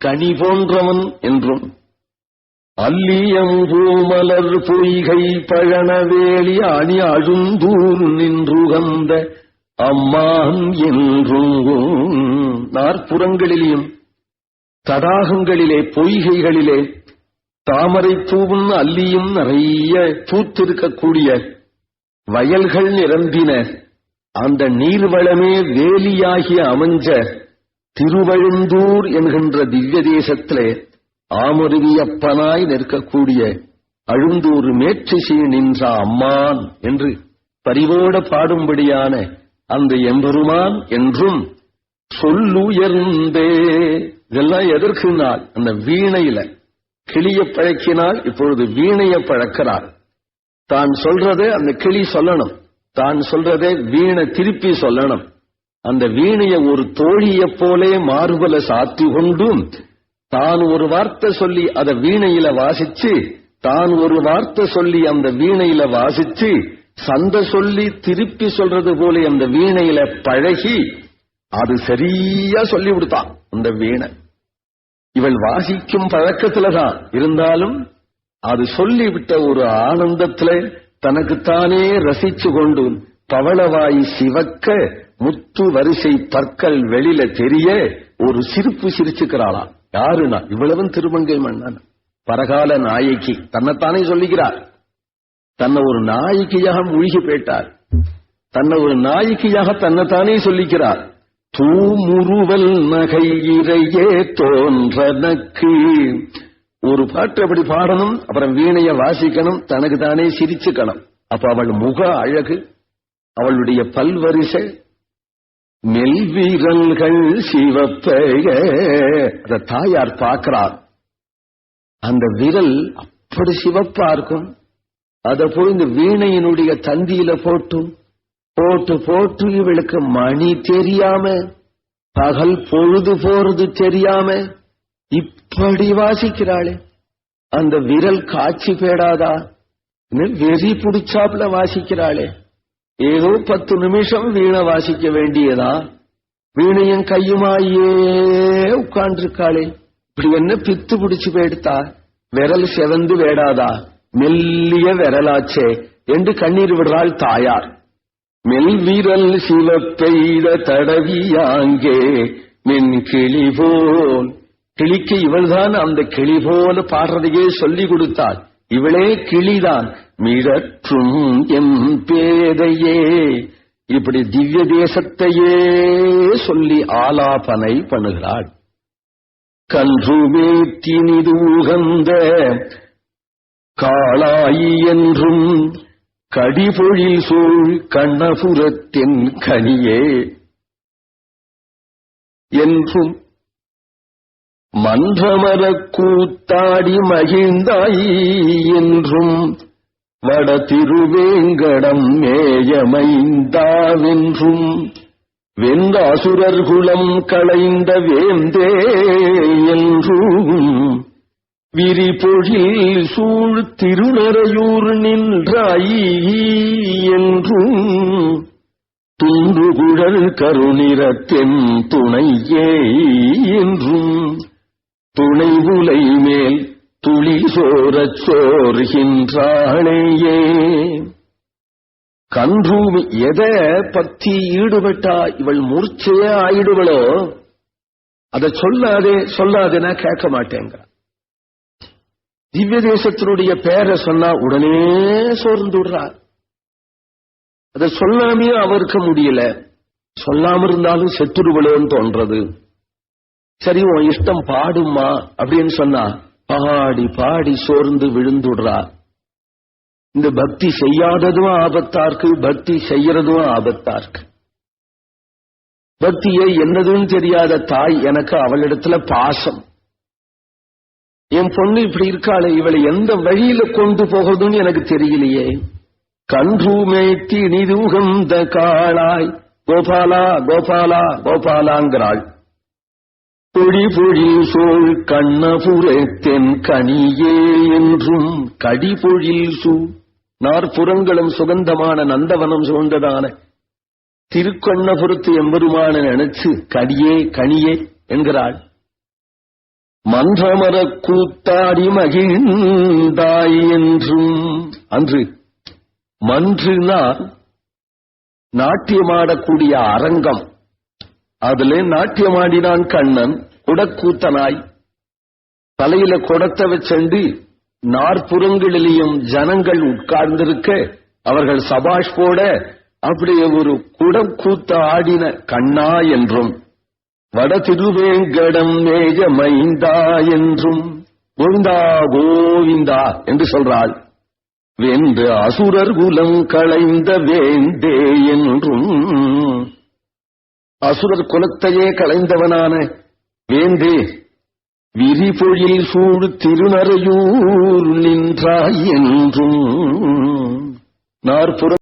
கனி போன்றவன் என்றும் அல்லியம் பூமலர் பொய்கை பழனவேலி அணி அழுந்தூர் நின்றுகந்த அம்மான் என்றும் நாற்புறங்களிலேயும் தடாகங்களிலே பொய்கைகளிலே தாமரை பூவும் அல்லியும் நிறைய பூத்திருக்கக்கூடிய வயல்கள் நிரம்பின. அந்த நீர்வளமே வேலியாகி அமைஞ்ச திருவழுந்தூர் என்கின்ற திவ்ய தேசத்திலே ஆமருவியப்பனாய் நிற்கக்கூடிய அழுந்தூர் மேற்றிசை நின்ற அம்மான் என்று பரிவோட பாடும்படியான அந்த எம்பெருமான் என்றும் சொல்லுயர்ந்தே. இதெல்லாம் எதற்குனால் அந்த வீணையில கிளிய பழக்கினால் இப்பொழுது வீணைய பழக்கிறார். தான் சொல்றதே அந்த கிளி சொல்லணும். தான் சொல்றதே வீணை திருப்பி சொல்லணும். அந்த வீணைய ஒரு தோழிய போலே மார்பல சாத்தி கொண்டும் தான் ஒரு வார்த்தை சொல்லி அத வீணையில வாசிச்சு தான் ஒரு வார்த்தை சொல்லி அந்த வீணையில வாசிச்சு சந்த சொல்லி திருப்பி சொல்றது போல அந்த வீணையில பழகி அது சரியா சொல்லி கொடுத்தான் அந்த வீணை. இவள் வாசிக்கும் பழக்கத்துலதான். இருந்தாலும் அது சொல்லிவிட்ட ஒரு ஆனந்தத்துல தனக்குத்தானே ரசிச்சு கொண்டு பவளவாய் சிவக்க முத்து வரிசை பற்கள் வெளியில தெரிய ஒரு சிரிப்பு சிரிச்சுக்கிறாளாம். யாருனா இவ்வளவும் திருமங்கை மன்னன். பரகால நாயகி. தன்னைத்தானே சொல்லுகிறார். தன்னை ஒரு நாயகியாக மூழ்கி போயிட்டார். தன்னை ஒரு நாயகியாக தன்னைத்தானே சொல்லிக்கிறார். தூமுருவல் நகையிறையே தோன்றனக்கு. ஒரு பாட்டு அப்படி பாடணும் அப்புறம் வீணைய வாசிக்கணும் தனக்கு தானே சிரிச்சுக்கணும். அப்ப அவள் முக அழகு அவளுடைய பல்வரிசை மெல்வீரல்கள் சிவப்பைய. அத தாயார் பார்க்கிறார். அந்த விரல் அப்படி சிவப்பா இருக்கும். அத போய் இந்த வீணையினுடைய தந்தியில போட்டும். போட்டு போட்டு இவளுக்கு மணி தெரியாம பகல் பொழுது போறது தெரியாம இப்படி வாசிக்கிறாளே. அந்த விரல் காட்சி பேடாதா? வெறி புடிச்சாப்புல வாசிக்கிறாளே. ஏதோ பத்து நிமிஷம் வீணை வாசிக்க வேண்டியதா? வீணையும் கையுமாயே உட்கார்ந்துருக்காளே. இப்படி என்ன பித்து பிடிச்சு போயிடுத்தா விரல் செவந்து வேடாதா? மெல்லிய விரலாச்சே. என்று கண்ணீர் விடுறாள் தாயார். மெல்விரல் சிவப்பெய்த தடவியாங்கே மின் கிளிபோல் கிளிக்கு இவள்தான் அந்த கிளி போல பாடுறதையே சொல்லிக் கொடுத்தாள். இவளே கிளிதான். மிடற்றும் எம் பேதையே. இப்படி திவ்ய தேசத்தையே சொல்லி ஆலாபனை பண்ணுகிறாள். கன்றுமேத்தினிது உகந்த காளாயி என்றும் கடிபொழில் சூழ் கண்ணபுரத்தின் கனியே. என்றும் மன்றமர கூத்தாடி மகிழ்ந்தாய் என்றும் வட திருவேங்கடம் மேயமைந்தாவென்றும் வெந்த அசுரர் குலம் களைந்த வேந்தே என்றும் விரிபொழில் சூழ் திருநறையூர் நின்றாய் என்றும் துன்றுகுழல் கருநிறத்தென் துணையே என்றும் துணை உலை மேல் துளி சோரச் சோர்கின்றாளேயே கன்றூமி எதை பத்தி ஈடுபட்டா இவள் மூர்ச்சையே ஆயிடுவளோ அதை சொல்லாதே சொல்லாதேனா கேட்க மாட்டேங்க திவ்ய தேசத்தினுடைய பெயரை சொன்னா உடனே சோர்ந்து விடுறார் அதை சொல்லாமையே அவருக்கு முடியல. சொல்லாம இருந்தாலும் செத்துடுவளோன்னு தோன்றது. சரி உன் இஷ்டம் பாடுமா அப்படின்னு சொன்னா பாடி பாடி சோர்ந்து விழுந்துடுறா இந்த பக்தி செய்யாததும் ஆபத்தா இருக்கு பக்தி செய்யறதும் ஆபத்தா இருக்கு பக்தியே என்னதுன்னு தெரியாத தாய் எனக்கு அவளிடத்துல பாசம். என் பொண்ணு இப்படி இருக்காளே இவளை எந்த வழியில கொண்டு போகிறதுன்னு எனக்கு தெரியலையே. கன்றூமேத்தி நிதுகந்த காளாய் கோபாலா கோபாலா கோபாலாங்கிறாள். பொடி பொழில் சோழ் கண்ணபுரத்தென் கனியே என்றும் கடிபொழில் சூ. நாற்புறங்களும் சுகந்தமான நந்தவனம் சூழ்ந்ததான திருக்கண்ணபுரத்து எம்பெருமான நினைச்சு கடியே கனியே என்கிறாள். மன்றமர கூத்தாடி மகிழ்ந்தாய் என்றும். அன்று மன்றுனா நாட்டியமாடக்கூடிய அரங்கம். அதுல நாட்டியமாடினான் கண்ணன் குடக்கூத்தனாய். தலையில குடத்தை வச்சண்டு நாற்புறங்களிலேயும் ஜனங்கள் உட்கார்ந்திருக்க அவர்கள் சபாஷ் போட அப்படியே ஒரு குடம் கூத்த ஆடின கண்ணா என்றும். வட திருவேங்கடம் மேஜ மைந்தா என்றும் கோவிந்தா கோவிந்தா என்று சொல்றாள். வென்று அசுரர் குலம் களைந்த வேந்தே என்றும் அசுரர் குலத்தையே களைந்தவனான வேந்தே விரிபொழில் சூடு திருநறையூர் நின்றாய் என்றும் நாற்புற